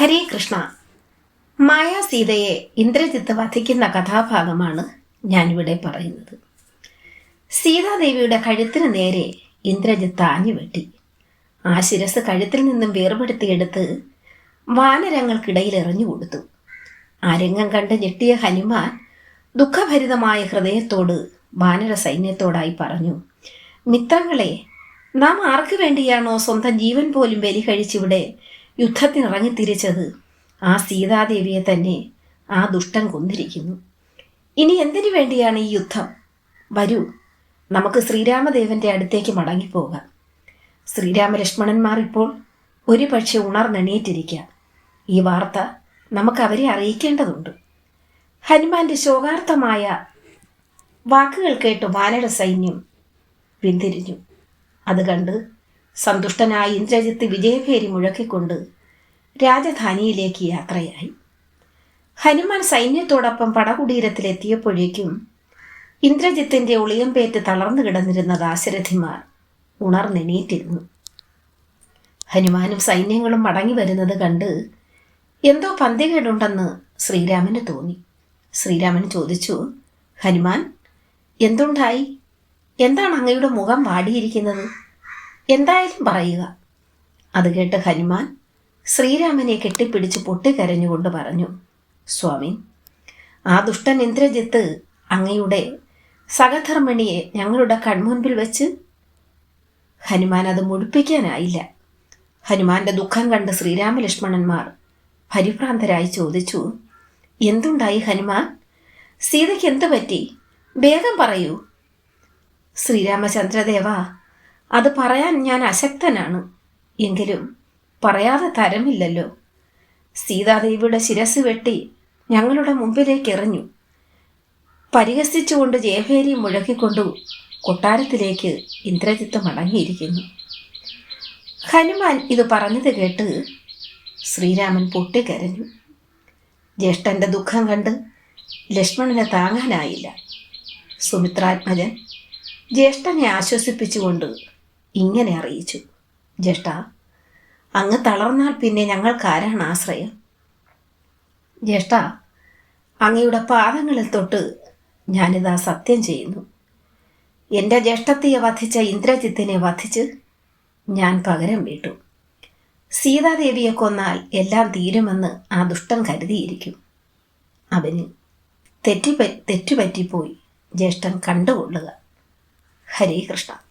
ഹരേ കൃഷ്ണ മായ സീതയെ ഇന്ദ്രജിത്ത് വധിക്കുന്ന കഥാഭാഗമാണ് ഞാനിവിടെ പറയുന്നത്. സീതാദേവിയുടെ കഴുത്തിന് നേരെ ഇന്ദ്രജിത്ത് ആഞ്ഞു വെട്ടി. ആ ശിരസ് കഴുത്തിൽ നിന്നും വേർപെടുത്തിയെടുത്ത് വാനരങ്ങൾക്കിടയിൽ എറിഞ്ഞു കൊടുത്തു. ആ രംഗം കണ്ട് ഞെട്ടിയ ഹനുമാൻ ദുഃഖഭരിതമായ ഹൃദയത്തോട് വാനര സൈന്യത്തോടായി പറഞ്ഞു മിത്രങ്ങളെ നാം ആർക്കു വേണ്ടിയാണോ സ്വന്തം ജീവൻ പോലും ബലി കഴിച്ചിവിടെ യുദ്ധത്തിനിറങ്ങി തിരിച്ചത് ആ സീതാദേവിയെ തന്നെ ആ ദുഷ്ടൻ കൊന്നിരിക്കുന്നു. ഇനി എന്തിനു വേണ്ടിയാണ് ഈ യുദ്ധം? വരൂ നമുക്ക് ശ്രീരാമദേവന്റെ അടുത്തേക്ക് മടങ്ങിപ്പോകാം. ശ്രീരാമലക്ഷ്മണന്മാർ ഇപ്പോൾ ഒരു പക്ഷെ ഉണർന്നെണീറ്റിരിക്കാം. ഈ വാർത്ത നമുക്ക് അവരെ അറിയിക്കേണ്ടതുണ്ട്. ഹനുമാന്റെ ശോകാർത്ഥമായ വാക്കുകൾ കേട്ട് വാനര സൈന്യം പിന്തിരിഞ്ഞു അത് കണ്ട് സന്തുഷ്ടനായ ഇന്ദ്രജിത്ത് വിജയഭേരി മുഴക്കിക്കൊണ്ട് രാജധാനിയിലേക്ക് യാത്രയായി. ഹനുമാൻ സൈന്യത്തോടൊപ്പം പടകുടീരത്തിലെത്തിയപ്പോഴേക്കും ഇന്ദ്രജിത്തിന്റെ ഒളിയമ്പേറ്റ് തളർന്നു കിടന്നിരുന്ന ദാശരഥിമാർ ഉണർന്നെണീറ്റിരുന്നു. ഹനുമാനും സൈന്യങ്ങളും മടങ്ങി വരുന്നത് കണ്ട് എന്തോ പന്തികേടുണ്ടെന്ന് ശ്രീരാമന് തോന്നി. ശ്രീരാമൻ ചോദിച്ചു ഹനുമാൻ എന്തുണ്ടായി? എന്താണ് അങ്ങയുടെ മുഖം വാടിയിരിക്കുന്നത്? എന്തായാലും പറയുക. അത് കേട്ട് ഹനുമാൻ ശ്രീരാമനെ കെട്ടിപ്പിടിച്ച് പൊട്ടിക്കരഞ്ഞുകൊണ്ട് പറഞ്ഞു സ്വാമി ആ ദുഷ്ടൻ ഇന്ദ്രജിത്ത് അങ്ങയുടെ സഹധർമ്മിണിയെ ഞങ്ങളുടെ കൺമുൻപിൽ വെച്ച് ഹനുമാൻ അത് മുഴുപ്പിക്കാനായില്ല ഹനുമാന്റെ ദുഃഖം കണ്ട് ശ്രീരാമലക്ഷ്മണന്മാർ പരിഭ്രാന്തരായി ചോദിച്ചു എന്തുണ്ടായി ഹനുമാൻ? സീതയ്ക്ക് എന്തു പറ്റി വേഗം പറയൂ. ശ്രീരാമചന്ദ്രദേവ അത് പറയാൻ ഞാൻ അശക്തനാണ്. എങ്കിലും പറയാതെ തരമില്ലല്ലോ. സീതാദേവിയുടെ ശിരസ് വെട്ടി ഞങ്ങളുടെ മുമ്പിലേക്ക് എറിഞ്ഞു പരിഹസിച്ചുകൊണ്ട് ജയഭേരി മുഴക്കിക്കൊണ്ടു കൊട്ടാരത്തിലേക്ക് ഇന്ദ്രജിത്ത് മടങ്ങിയിരിക്കുന്നു. ഹനുമാൻ ഇത് പറഞ്ഞത് കേട്ട് ശ്രീരാമൻ പൊട്ടിക്കരഞ്ഞു. ജ്യേഷ്ഠന്റെ ദുഃഖം കണ്ട് ലക്ഷ്മണനെ താങ്ങാനായില്ല. സുമിത്രാത്മജൻ ജ്യേഷ്ഠനെ ആശ്വസിപ്പിച്ചുകൊണ്ട് ഇങ്ങനെ അറിയിച്ചു. ജ്യേഷ്ഠ അങ്ങ് തളർന്നാൽ പിന്നെ ഞങ്ങൾക്കാരാണ് ആശ്രയം. ജ്യേഷ്ഠ അങ്ങയുടെ പാദങ്ങളിൽ തൊട്ട് ഞാനിതാ സത്യം ചെയ്യുന്നു. എന്റെ ജ്യേഷ്ഠത്തിയെ വധിച്ച ഇന്ദ്രജിത്തിനെ വധിച്ച് ഞാൻ പകരം വീട്ടു. സീതാദേവിയെ കൊന്നാൽ എല്ലാം തീരുമെന്ന് ആ ദുഷ്ടൻ കരുതിയിരിക്കും. അവന് തെറ്റുപ തെറ്റുപറ്റിപ്പോയി ജ്യേഷ്ഠൻ കണ്ടുകൊള്ളുക. ഹരേ കൃഷ്ണ.